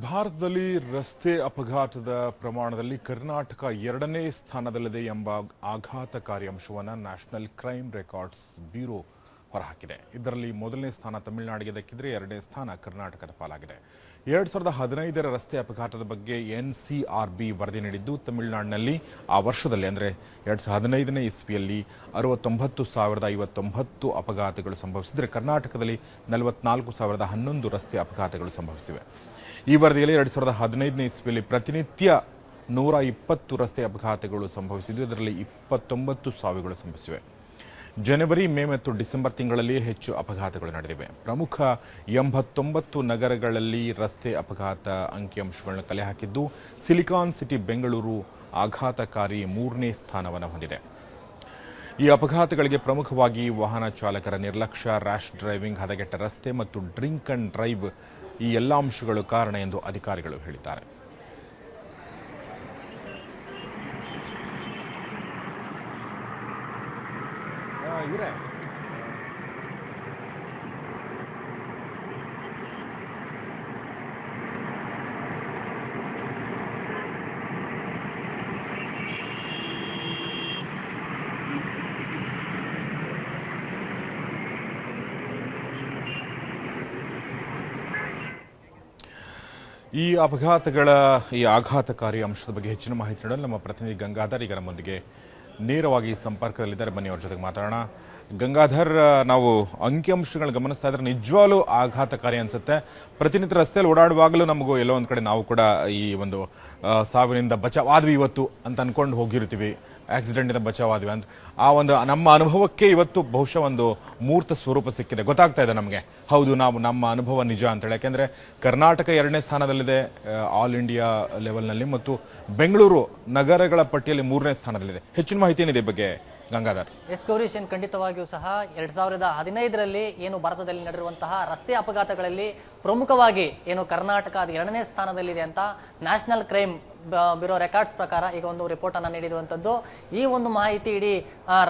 ಭಾರತದಲ್ಲಿ ರಸ್ತೆ ಅಪಘಾತದ ಪ್ರಮಾಣದಲ್ಲಿ ಕರ್ನಾಟಕ ಎರಡನೇ ಸ್ಥಾನದಲ್ಲಿದೆ ಎಂಬ ಆಘಾತಕಾರಿ ಅಂಶವನ್ನು ನ್ಯಾಷನಲ್ ಕ್ರೈಮ್ ರೆಕಾರ್ಡ್ಸ್ ಬ್ಯೂರೋ ಹೊರಹಾಕಿದೆ. ಇದರಲ್ಲಿ ಮೊದಲನೇ ಸ್ಥಾನ ತಮಿಳುನಾಡಿಗೆ ದಕ್ಕಿದ್ರೆ ಎರಡನೇ ಸ್ಥಾನ ಕರ್ನಾಟಕದ ಪಾಲಾಗಿದೆ. ಎರಡ್ ಸಾವಿರದ ಹದಿನೈದರ ರಸ್ತೆ ಅಪಘಾತದ ಬಗ್ಗೆ ಎನ್ ಸಿ ಆರ್ ಬಿ ವರದಿ ನೀಡಿದ್ದು, ತಮಿಳುನಾಡಿನಲ್ಲಿ ಆ ವರ್ಷದಲ್ಲಿ, ಅಂದರೆ ಎರಡ್ ಸಾವಿರದ ಹದಿನೈದನೇ ಇಸ್ವಿಯಲ್ಲಿ ಅರವತ್ತೊಂಬತ್ತು ಸಾವಿರದ ಐವತ್ತೊಂಬತ್ತು ಅಪಘಾತಗಳು ಸಂಭವಿಸಿದರೆ ಕರ್ನಾಟಕದಲ್ಲಿ ನಲವತ್ನಾಲ್ಕು ಸಾವಿರದ ಹನ್ನೊಂದು ರಸ್ತೆ ಅಪಘಾತಗಳು ಸಂಭವಿಸಿವೆ. ಈ ವರದಿಯಲ್ಲಿ ಎರಡ್ ಸಾವಿರದ ಹದಿನೈದನೇ ಇಸ್ವಿಯಲ್ಲಿ ಪ್ರತಿನಿತ್ಯ ನೂರ ಇಪ್ಪತ್ತು ರಸ್ತೆ ಅಪಘಾತಗಳು ಸಂಭವಿಸಿದ್ದು, ಇದರಲ್ಲಿ ಇಪ್ಪತ್ತೊಂಬತ್ತು ಸಾವಿಗಳು ಸಂಭವಿಸಿವೆ. ಜನವರಿ, ಮೇ ಮತ್ತು ಡಿಸೆಂಬರ್ ತಿಂಗಳಲ್ಲಿ ಹೆಚ್ಚು ಅಪಘಾತಗಳು ನಡೆದಿವೆ. ಪ್ರಮುಖ ಎಂಬತ್ತೊಂಬತ್ತು ನಗರಗಳಲ್ಲಿ ರಸ್ತೆ ಅಪಘಾತ ಅಂಕಿಅಂಶಗಳನ್ನು ಕಲೆ ಹಾಕಿದ್ದು, ಸಿಲಿಕಾನ್ ಸಿಟಿ ಬೆಂಗಳೂರು ಆಘಾತಕಾರಿ ಮೂರನೇ ಸ್ಥಾನವನ್ನು ಹೊಂದಿದೆ. ಈ ಅಪಘಾತಗಳಿಗೆ ಪ್ರಮುಖವಾಗಿ ವಾಹನ ಚಾಲಕರ ನಿರ್ಲಕ್ಷ್ಯ ರ್ಯಾಶ್ ಡ್ರೈವಿಂಗ್ ಹದಗೆಟ್ಟ ರಸ್ತೆ ಮತ್ತು ಡ್ರಿಂಕ್ ಅಂಡ್ ಡ್ರೈವ್ ಈ ಎಲ್ಲ ಅಂಶಗಳು ಕಾರಣ ಎಂದು ಅಧಿಕಾರಿಗಳು ಹೇಳಿದ್ದಾರೆ. ಇವರೇ ಈ ಅಪಘಾತಗಳ, ಈ ಆಘಾತಕಾರಿ ಅಂಶದ ಬಗ್ಗೆ ಹೆಚ್ಚಿನ ಮಾಹಿತಿ ನೀಡಲು ನಮ್ಮ ಪ್ರತಿನಿಧಿ ಗಂಗಾಧರ್ ಈಗ ನಮ್ಮೊಂದಿಗೆ ನೇರವಾಗಿ ಸಂಪರ್ಕದಲ್ಲಿದ್ದಾರೆ. ಬನ್ನಿ, ಅವ್ರ ಜೊತೆಗೆ ಮಾತಾಡೋಣ. ಗಂಗಾಧರ್ ನಾವು ಅಂಕಿಅಂಶಗಳನ್ನ ಗಮನಿಸ್ತಾ ಇದ್ರೆ ನಿಜವಾಗ್ಲೂ ಆಘಾತಕಾರಿ ಅನ್ಸುತ್ತೆ. ಪ್ರತಿನಿತ್ಯ ರಸ್ತೆಯಲ್ಲಿ ಓಡಾಡುವಾಗಲೂ ನಮಗೂ ಎಲ್ಲೋ ಒಂದು ಕಡೆ ನಾವು ಕೂಡ ಈ ಒಂದು ಸಾವಿನಿಂದ ಬಚಾವಾದ್ವಿ ಇವತ್ತು ಅಂತ ಅನ್ಕೊಂಡು ಹೋಗಿರ್ತೀವಿ. ಆಕ್ಸಿಡೆಂಟಿಂದ ಬಚಾವಾದ್ವಿ ಅಂತ. ಆ ಒಂದು, ನಮ್ಮ ಅನುಭವಕ್ಕೆ ಇವತ್ತು ಬಹುಶಃ ಒಂದು ಮೂರ್ತ ಸ್ವರೂಪ ಸಿಕ್ಕಿದೆ. ಗೊತ್ತಾಗ್ತಾ ಇದೆ ನಮಗೆ. ಹೌದು, ನಾವು ನಮ್ಮ ಅನುಭವ ನಿಜ ಅಂತೇಳಿ. ಯಾಕೆಂದ್ರೆ ಕರ್ನಾಟಕ ಎರಡನೇ ಸ್ಥಾನದಲ್ಲಿದೆ ಆಲ್ ಇಂಡಿಯಾ ಲೆವೆಲ್ನಲ್ಲಿ ಮತ್ತು ಬೆಂಗಳೂರು ನಗರಗಳ ಪಟ್ಟಿಯಲ್ಲಿ ಮೂರನೇ ಸ್ಥಾನದಲ್ಲಿದೆ. ಹೆಚ್ಚಿನ ಮಾಹಿತಿ ಏನಿದೆ ಬಗ್ಗೆ? ಗಂಗಾಧರ್. ಎಸ್ ಗೌರೀಶ್ ಏನ್ ಖಂಡಿತವಾಗಿಯೂ ಸಹ ಎರಡ್ ಸಾವಿರದ ಹದಿನೈದರಲ್ಲಿ ಏನು ಭಾರತದಲ್ಲಿ ನಡೆದಿರುವಂತಹ ರಸ್ತೆ ಅಪಘಾತಗಳಲ್ಲಿ ಪ್ರಮುಖವಾಗಿ ಏನು ಕರ್ನಾಟಕ ಎರಡನೇ ಸ್ಥಾನದಲ್ಲಿದೆ ಅಂತ ನ್ಯಾಷನಲ್ ಕ್ರೈಮ್ ಬ್ಯೂರೋ ರೆಕಾರ್ಡ್ಸ್ ಪ್ರಕಾರ ಈಗ ಒಂದು ರಿಪೋರ್ಟ್ ಅನ್ನ ನೀಡಿರುವಂತದ್ದು. ಈ ಒಂದು ಮಾಹಿತಿ ಇಡೀ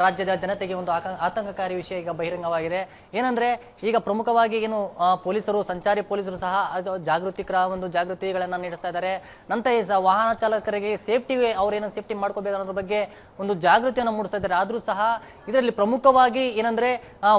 ರಾಜ್ಯದ ಜನತೆಗೆ ಒಂದು ಆತಂಕಕಾರಿ ವಿಷಯ ಈಗ ಬಹಿರಂಗವಾಗಿದೆ. ಏನಂದ್ರೆ, ಈಗ ಪ್ರಮುಖವಾಗಿ ಏನು ಪೊಲೀಸರು, ಸಂಚಾರಿ ಪೊಲೀಸರು ಸಹ ಅದು ಜಾಗೃತಿ ಕ್ರ, ಒಂದು ಜಾಗೃತಿಗಳನ್ನು ನೀಡಿಸ್ತಾ ಇದ್ದಾರೆ. ನಂತರ ವಾಹನ ಚಾಲಕರಿಗೆ ಸೇಫ್ಟಿ ಅವರೇನು ಸೇಫ್ಟಿ ಮಾಡ್ಕೋಬೇಕು ಅನ್ನೋದ್ರ ಬಗ್ಗೆ ಒಂದು ಜಾಗೃತಿಯನ್ನು ಮೂಡಿಸ್ತಾ ಇದ್ದಾರೆ. ಆದ್ರೂ ಸಹ ಇದರಲ್ಲಿ ಪ್ರಮುಖವಾಗಿ ಏನಂದ್ರೆ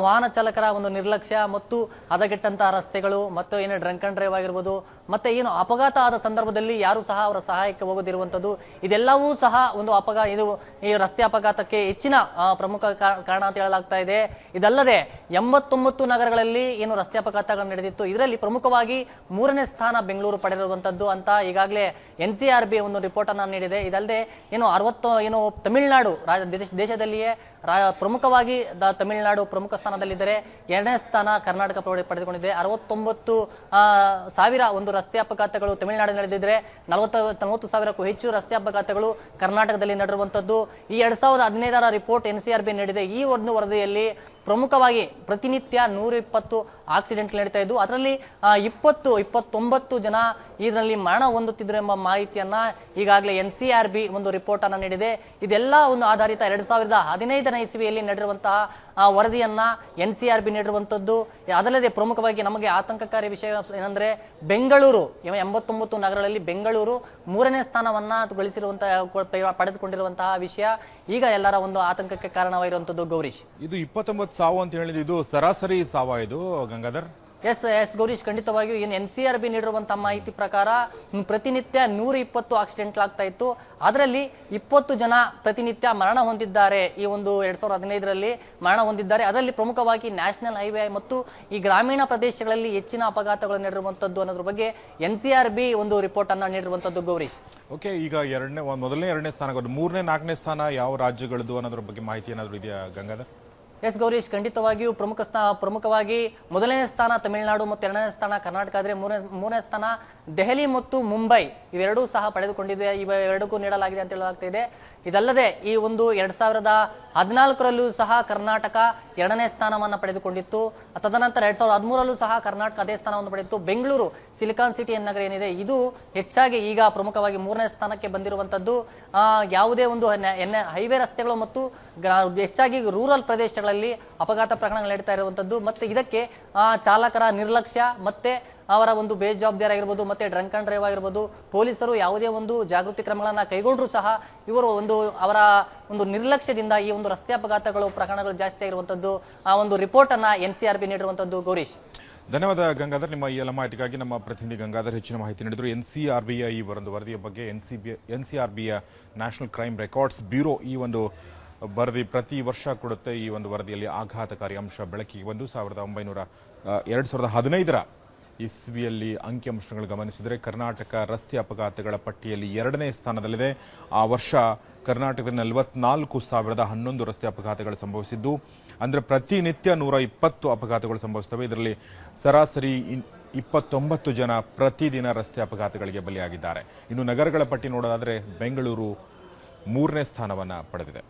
ವಾಹನ ಚಾಲಕರ ಒಂದು ನಿರ್ಲಕ್ಷ್ಯ ಮತ್ತು ಹದಗೆಟ್ಟಂತಹ ರಸ್ತೆಗಳು ಮತ್ತು ಏನು ಡ್ರಂಕ್ ಅಂಡ್ ಡ್ರೈವ್ ಆಗಿರ್ಬೋದು, ಮತ್ತೆ ಏನು ಅಪಘಾತ ಆದ ಸಂದರ್ಭದಲ್ಲಿ ಯಾರು ಸಹ ಅವರ ಸಹಾಯಕ್ಕೆ ಹೋಗದಿರುವಂಥದ್ದು. ಇದೆಲ್ಲವೂ ಸಹ ಒಂದು ಅಪಘಾತ ಇದು ಈ ರಸ್ತೆ ಅಪಘಾತಕ್ಕೆ ಹೆಚ್ಚಿನ ಪ್ರಮುಖ ಕಾರಣ ಅಂತ ಹೇಳಲಾಗ್ತಾ ಇದೆ. ಇದಲ್ಲದೆ ಎಂಬತ್ತೊಂಬತ್ತು ನಗರಗಳಲ್ಲಿ ಏನು ರಸ್ತೆ ಅಪಘಾತಗಳು ನಡೆದಿತ್ತು. ಇದರಲ್ಲಿ ಪ್ರಮುಖವಾಗಿ ಮೂರನೇ ಸ್ಥಾನ ಬೆಂಗಳೂರು ಪಡೆದಿರುವಂಥದ್ದು ಅಂತ ಈಗಾಗಲೇ ಎನ್ ಸಿ ಆರ್ ಬಿ ಒಂದು ರಿಪೋರ್ಟನ್ನು ನೀಡಿದೆ. ಇದಲ್ಲದೆ ಏನು ಅರವತ್ತು, ಏನು ತಮಿಳುನಾಡು ರಾಜ, ದೇಶ- ದೇಶದಲ್ಲಿಯೇ ರಾ- ಪ್ರಮುಖವಾಗಿ ದ, ತಮಿಳುನಾಡು ಪ್ರಮುಖ ಸ್ಥಾನದಲ್ಲಿದ್ದರೆ ಎರಡನೇ ಸ್ಥಾನ ಕರ್ನಾಟಕ ಪಡೆ- ಪಡೆದುಕೊಂಡಿದೆ. ಅರವತ್ತೊಂಬತ್ತು ಸಾವಿರ ಒಂದು ರಸ್ತೆ ಅಪಘಾತಗಳು ತಮಿಳುನಾಡು ನಡೆದಿದ್ದರೆ ನಲವತ್ತು ನಲವತ್ತು ಸಾವಿರಕ್ಕೂ ಹೆಚ್ಚು ರಸ್ತೆ ಅಪಘಾತಗಳು ಕರ್ನಾಟಕದಲ್ಲಿ ನಡೆದಿರುವಂಥದ್ದು. ಈ ಎರಡು ಸಾವಿರದ ಹದಿನೈದರ report N C R B ನೀಡಿದೆ. ಈ ಒಂದು ವರದಿಯಲ್ಲಿ ಪ್ರಮುಖವಾಗಿ ಪ್ರತಿನಿತ್ಯ ನೂರ ಇಪ್ಪತ್ತು ಆಕ್ಸಿಡೆಂಟ್ ನಡೀತಾ ಇದ್ದು ಅದರಲ್ಲಿ ಇಪ್ಪತ್ತು, ಇಪ್ಪತ್ತೊಂಬತ್ತು ಜನ ಇದರಲ್ಲಿ ಮರಣ ಹೊಂದುತ್ತಿದ್ದರು ಎಂಬ ಮಾಹಿತಿಯನ್ನು ಈಗಾಗಲೇ ಎನ್ ಸಿ ಆರ್ ಬಿ ಒಂದು ರಿಪೋರ್ಟನ್ನು ನೀಡಿದೆ. ಇದೆಲ್ಲ ಒಂದು ಆಧಾರಿತ ಎರಡು ಸಾವಿರದ ಹದಿನೈದನೇ ಇಸ್ವಿಯಲ್ಲಿ ನಡೆದಿರುವಂತಹ ಆ ವರದಿಯನ್ನು ಎನ್ ಸಿ ಆರ್ ಬಿ ನೀಡಿರುವಂಥದ್ದು ಅದಲ್ಲದೆ ಪ್ರಮುಖವಾಗಿ ನಮಗೆ ಆತಂಕಕಾರಿ ವಿಷಯ ಏನಂದ್ರೆ ಬೆಂಗಳೂರು ಎಂಬತ್ತೊಂಬತ್ತು ನಗರಗಳಲ್ಲಿ ಬೆಂಗಳೂರು ಮೂರನೇ ಸ್ಥಾನವನ್ನ ಗಳಿಸಿರುವಂತಹ ಪಡೆದುಕೊಂಡಿರುವಂತಹ ವಿಷಯ. ಈಗ ಎಲ್ಲರ ಒಂದು ಆತಂಕಕ್ಕೆ ಕಾರಣವಾಗಿರುವಂಥದ್ದು ಗೌರೀಶ್. ಇದು ಇಪ್ಪತ್ತೊಂಬತ್ತು ಸಾವು ಅಂತ ಹೇಳಿದ ಇದು ಸರಾಸರಿ ಸಾವ ಇದು ಗಂಗಾಧರ್? ಎಸ್ ಎಸ್ ಗೌರೀಶ್ ಖಂಡಿತವಾಗಿಯೂ ಏನು ಎನ್ ಸಿ ಆರ್ ಬಿ ನೀಡಿರುವಂಥ ಮಾಹಿತಿ ಪ್ರಕಾರ ಪ್ರತಿನಿತ್ಯ ನೂರ ಇಪ್ಪತ್ತು ಆಕ್ಸಿಡೆಂಟ್ ಆಗ್ತಾ ಇತ್ತು. ಅದರಲ್ಲಿ ಇಪ್ಪತ್ತು ಜನ ಪ್ರತಿನಿತ್ಯ ಮರಣ ಹೊಂದಿದ್ದಾರೆ ಈ ಒಂದು ಎರಡ್ ಸಾವಿರದ ಹದಿನೈದರಲ್ಲಿ ಮರಣ ಹೊಂದಿದ್ದಾರೆ. ಅದರಲ್ಲಿ ಪ್ರಮುಖವಾಗಿ ನ್ಯಾಷನಲ್ ಹೈವೇ ಮತ್ತು ಈ ಗ್ರಾಮೀಣ ಪ್ರದೇಶಗಳಲ್ಲಿ ಹೆಚ್ಚಿನ ಅಪಘಾತಗಳು ನೀಡಿರುವಂಥದ್ದು ಅನ್ನೋದ್ರ ಬಗ್ಗೆ ಎನ್ ಸಿ ಆರ್ ಬಿ ಒಂದು ರಿಪೋರ್ಟ್ ಅನ್ನ ನೀಡಿರುವಂತದ್ದು. ಗೌರೀಶ್. ಓಕೆ, ಈಗ ಎರಡನೇ ಮೊದಲನೇ ಎರಡನೇ ಸ್ಥಾನ, ಮೂರನೇ, ನಾಲ್ಕನೇ ಸ್ಥಾನ ಯಾವ ರಾಜ್ಯಗಳದ್ದು ಅನ್ನೋದ್ರ ಬಗ್ಗೆ ಮಾಹಿತಿ ಏನಾದರೂ ಇದೆಯಾ ಗಂಗಾಧರ್? ಎಸ್ ಗೌರೀಶ್, ಖಂಡಿತವಾಗಿಯೂ ಪ್ರಮುಖ ಸ್ಥಾ, ಪ್ರಮುಖವಾಗಿ ಮೊದಲನೇ ಸ್ಥಾನ ತಮಿಳುನಾಡು ಮತ್ತು ಎರಡನೇ ಸ್ಥಾನ ಕರ್ನಾಟಕ ಆದರೆ ಮೂರನೇ ಮೂರನೇ ಸ್ಥಾನ ದೆಹಲಿ ಮತ್ತು ಮುಂಬೈ ಇವೆರಡೂ ಸಹ ಪಡೆದುಕೊಂಡಿದೆ. ಇವೆರಡಕ್ಕೂ ನೀಡಲಾಗಿದೆ ಅಂತ ಹೇಳಲಾಗ್ತಾ ಇದೆ. ಇದಲ್ಲದೆ ಈ ಒಂದು ಎರಡ್ ಸಾವಿರದ ಹದಿನಾಲ್ಕರಲ್ಲೂ ಸಹ ಕರ್ನಾಟಕ ಎರಡನೇ ಸ್ಥಾನವನ್ನು ಪಡೆದುಕೊಂಡಿತ್ತು. ತದನಂತರ ಎರಡ್ ಸಾವಿರದ ಹದಿಮೂರಲ್ಲೂ ಸಹ ಕರ್ನಾಟಕ ಅದೇ ಸ್ಥಾನವನ್ನು ಪಡೆದಿತ್ತು. ಬೆಂಗಳೂರು ಸಿಲಿಕಾನ್ ಸಿಟಿ ನಗರ ಏನಿದೆ, ಇದು ಹೆಚ್ಚಾಗಿ ಈಗ ಪ್ರಮುಖವಾಗಿ ಮೂರನೇ ಸ್ಥಾನಕ್ಕೆ ಬಂದಿರುವಂಥದ್ದು ಯಾವುದೇ ಒಂದು ಎನ್ ಹೈವೇ ರಸ್ತೆಗಳು ಮತ್ತು ಹೆಚ್ಚಾಗಿ ರೂರಲ್ ಪ್ರದೇಶಗಳಲ್ಲಿ ಅಪಘಾತ ಪ್ರಕರಣಗಳು ನಡೀತಾ ಇರುವಂಥದ್ದು ಮತ್ತು ಇದಕ್ಕೆ ಚಾಲಕರ ನಿರ್ಲಕ್ಷ್ಯ, ಮತ್ತೆ ಅವರ ಒಂದು ಬೇಜವಾಬ್ದಾರಿ ಆಗಿರ್ಬೋದು ಮತ್ತೆ ಡ್ರಂಕ್ ಅಂಡ್ ಡ್ರೈವ್ ಆಗಿರ್ಬೋದು, ಪೊಲೀಸರು ಯಾವುದೇ ಒಂದು ಜಾಗೃತಿ ಕ್ರಮಗಳನ್ನು ಕೈಗೊಂಡರೂ ಸಹ ಇವರು ಒಂದು ಅವರ ಒಂದು ನಿರ್ಲಕ್ಷ್ಯದಿಂದ ಈ ಒಂದು ರಸ್ತೆ ಅಪಘಾತಗಳು, ಪ್ರಕರಣಗಳು ಜಾಸ್ತಿ ಆಗಿರುವಂಥದ್ದು ಆ ಒಂದು ರಿಪೋರ್ಟ್ ಅನ್ನ ಎನ್ ಸಿ ಆರ್ ಬಿ ನೀಡಿರುವಂಥದ್ದು ಗೌರೀಶ್. ಧನ್ಯವಾದ ಗಂಗಾಧರ್. ನಿಮ್ಮ ಈ ಎಲ್ಲ ಮಾಹಿತಿಗಾಗಿ ನಮ್ಮ ಪ್ರತಿನಿಧಿ ಗಂಗಾಧರ್ ಹೆಚ್ಚಿನ ಮಾಹಿತಿ ನೀಡಿದರು. ಎನ್ ಸಿ ಆರ್ ಬಿಯ ಈ ಒಂದು ವರದಿಯ ಬಗ್ಗೆ N C B N C R ಬಿಯ national crime records bureau ಈ ಒಂದು ವರದಿ ಪ್ರತಿ ವರ್ಷ ಕೊಡುತ್ತೆ. ಈ ಒಂದು ವರದಿಯಲ್ಲಿ ಆಘಾತಕಾರಿ ಅಂಶ ಬೆಳಕಿಗೆ ಬಂದು ಸಾವಿರದ ಒಂಬೈನೂರ ಎರಡು ಸಾವಿರದ ಹದಿನೈದರ ಇಸ್ವಿಯಲ್ಲಿ ಅಂಕಿಅಂಶಗಳು ಗಮನಿಸಿದರೆ ಕರ್ನಾಟಕ ರಸ್ತೆ ಅಪಘಾತಗಳ ಪಟ್ಟಿಯಲ್ಲಿ ಎರಡನೇ ಸ್ಥಾನದಲ್ಲಿದೆ. ಆ ವರ್ಷ ಕರ್ನಾಟಕದಲ್ಲಿ ನಲವತ್ನಾಲ್ಕು ಸಾವಿರದ ಹನ್ನೊಂದು ರಸ್ತೆ ಅಪಘಾತಗಳು ಸಂಭವಿಸಿದ್ದು, ಅಂದರೆ ಪ್ರತಿನಿತ್ಯ ನೂರ ಇಪ್ಪತ್ತು ಅಪಘಾತಗಳು ಸಂಭವಿಸ್ತವೆ ಇದರಲ್ಲಿ ಸರಾಸರಿ ಇಪ್ಪತ್ತೊಂಬತ್ತು ಜನ ಪ್ರತಿದಿನ ರಸ್ತೆ ಅಪಘಾತಗಳಿಗೆ ಬಲಿಯಾಗಿದ್ದಾರೆ. ಇನ್ನು ನಗರಗಳ ಪಟ್ಟಿ ನೋಡೋದಾದರೆ ಬೆಂಗಳೂರು ಮೂರನೇ ಸ್ಥಾನವನ್ನು ಪಡೆದಿದೆ.